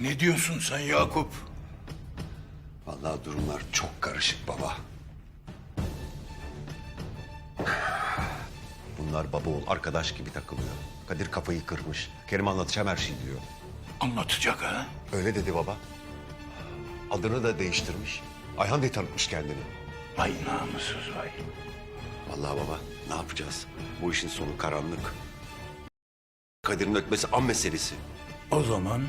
Ne diyorsun sen Yakup? Vallahi durumlar çok karışık baba. Bunlar baba oğul arkadaş gibi takılıyor. Kadir kafayı kırmış. Kerim anlatacağım her şeyi diyor. Anlatacak ha? Öyle dedi baba. Adını da değiştirmiş. Ayhan diye tanıtmış kendini. Vay namussuz vay. Vallahi baba ne yapacağız? Bu işin sonu karanlık. Kadir'in ötmesi an meselesi. O zaman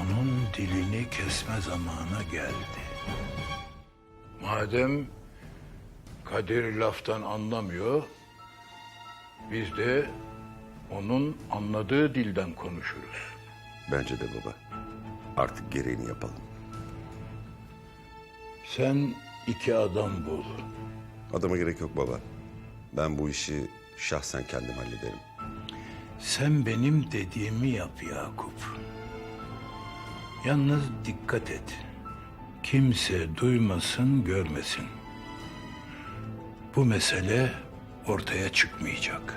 onun dilini kesme zamanı geldi. Madem Kadir laftan anlamıyor, biz de onun anladığı dilden konuşuruz. Bence de baba. Artık gereğini yapalım. Sen iki adam bul. Adama gerek yok baba. Ben bu işi şahsen kendim hallederim. Sen benim dediğimi yap Yakup. Yalnız dikkat et. Kimse duymasın, görmesin. Bu mesele ortaya çıkmayacak.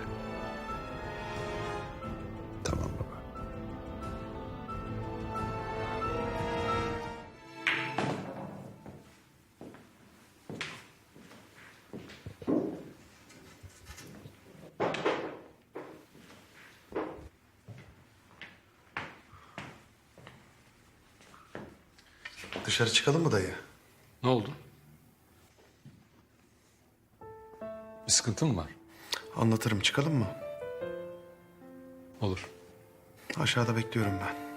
Dışarı çıkalım mı dayı? Ne oldu? Bir sıkıntın mı var? Anlatırım çıkalım mı? Olur. Aşağıda bekliyorum ben.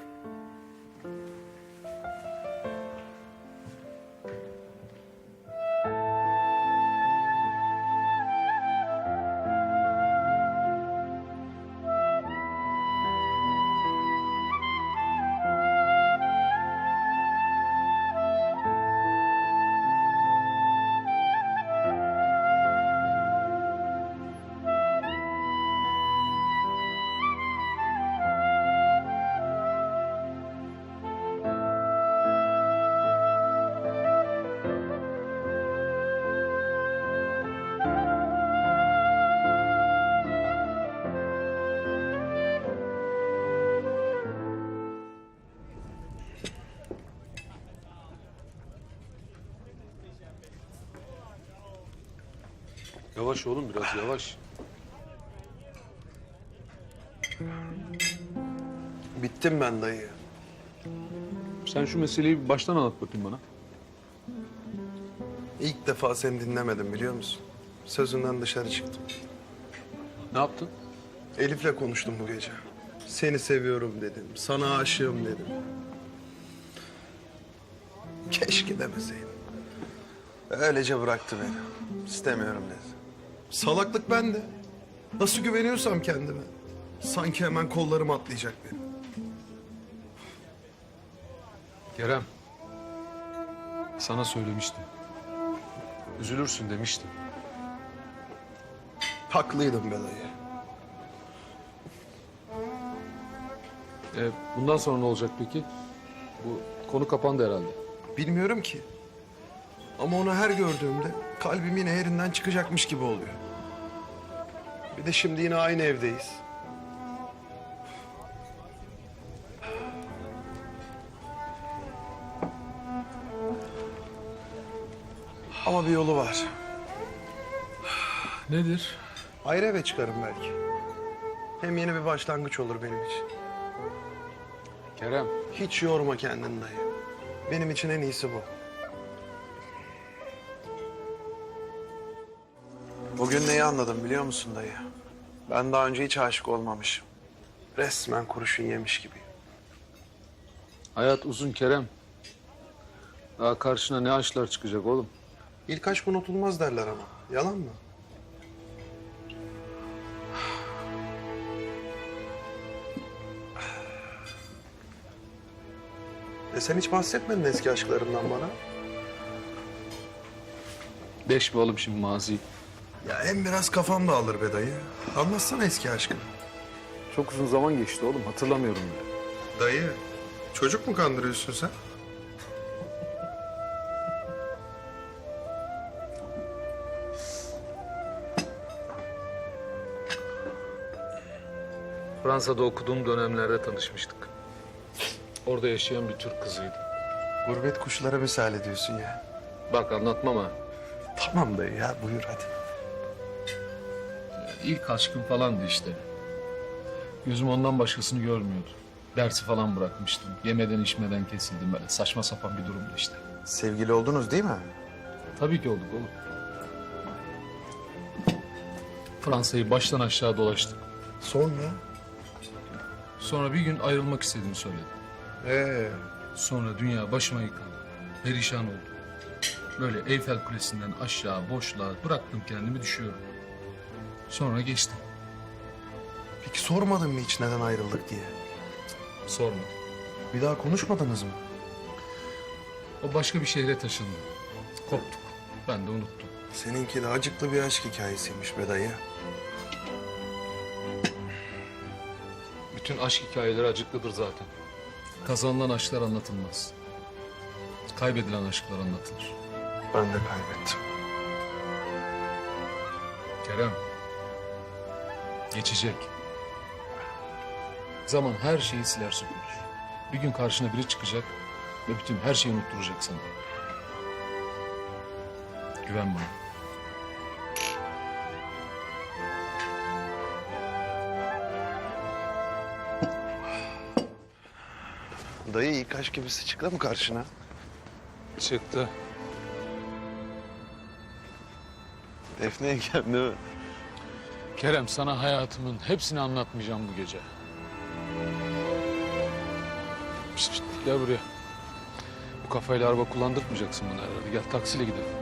Yavaş oğlum biraz yavaş. Bittim ben dayı. Sen şu meseleyi bir baştan anlat bakayım bana. İlk defa seni dinlemedim biliyor musun? Sözünden dışarı çıktım. Ne yaptın? Elif'le konuştum bu gece. Seni seviyorum dedim. Sana aşığım dedim. Keşke demeseydim. Öylece bıraktı beni. İstemiyorum dedi. Salaklık bende. Nasıl güveniyorsam kendime. Sanki hemen kollarım atlayacak benim. Kerem. Sana söylemiştim. Üzülürsün demiştim. Haklıydım be dayı. E, bundan sonra ne olacak peki? Bu konu kapandı herhalde. Bilmiyorum ki. Ama onu her gördüğümde kalbim yine yerinden çıkacakmış gibi oluyor. Bir de şimdi yine aynı evdeyiz. Ama bir yolu var. Nedir? Ayrı eve çıkarım belki. Hem yeni bir başlangıç olur benim için. Kerem. Hiç yorma kendini dayı. Benim için en iyisi bu. Bugün neyi anladım biliyor musun dayı? Ben daha önce hiç aşık olmamışım. Resmen kurşun yemiş gibi. Hayat uzun Kerem. Daha karşına ne aşklar çıkacak oğlum. İlk aşk unutulmaz derler ama. Yalan mı? E sen hiç bahsetmedin eski aşklarından bana. Deşme oğlum şimdi maziyi. Ya hem biraz kafam dağılır be dayı. Anlatsana eski aşkını. Çok uzun zaman geçti oğlum hatırlamıyorum bile. Dayı, çocuk mu kandırıyorsun sen? Fransa'da okuduğum dönemlerde tanışmıştık. Orada yaşayan bir Türk kızıydı. Gurbet kuşlara misal ediyorsun ya. Bak anlatmam ha. Tamam dayı ya buyur hadi. İlk aşkım falandı işte. Gözüm ondan başkasını görmüyordu. Dersi falan bırakmıştım. Yemeden içmeden kesildim. Böyle saçma sapan bir durumdu işte. Sevgili oldunuz değil mi? Tabii ki olduk oğlum. Fransa'yı baştan aşağı dolaştık. Sonra? Sonra bir gün ayrılmak istediğimi söyledim. Ee, Sonra dünya başıma yıkıldı. Perişan oldum. Böyle Eyfel Kulesi'nden aşağı boşluğa bıraktım kendimi düşüyorum. Sonra geçtim. peki sormadın mı hiç neden ayrıldık diye? Sormadım. Bir daha konuşmadınız mı? O başka bir şehre taşındı. Koptuk. Ben de unuttum. Seninki de acıklı bir aşk hikayesiymiş be dayı. Bütün aşk hikayeleri acıklıdır zaten. Kazanılan aşklar anlatılmaz. Kaybedilen aşklar anlatılır. Ben de kaybettim. Kerem. Geçecek. Zaman her şeyi siler süpürür. Bir gün karşına biri çıkacak ve bütün her şeyi unutturacak sana. Güven bana. Dayı ilk aşk gibisi çıktı mı karşına? Çıktı. Defne yengem değil mi? Kerem sana hayatımın hepsini anlatmayacağım bu gece. Pişt, pişt, gel buraya. Bu kafayla araba kullandırmayacaksın bana herhalde. Gel taksiyle gidelim.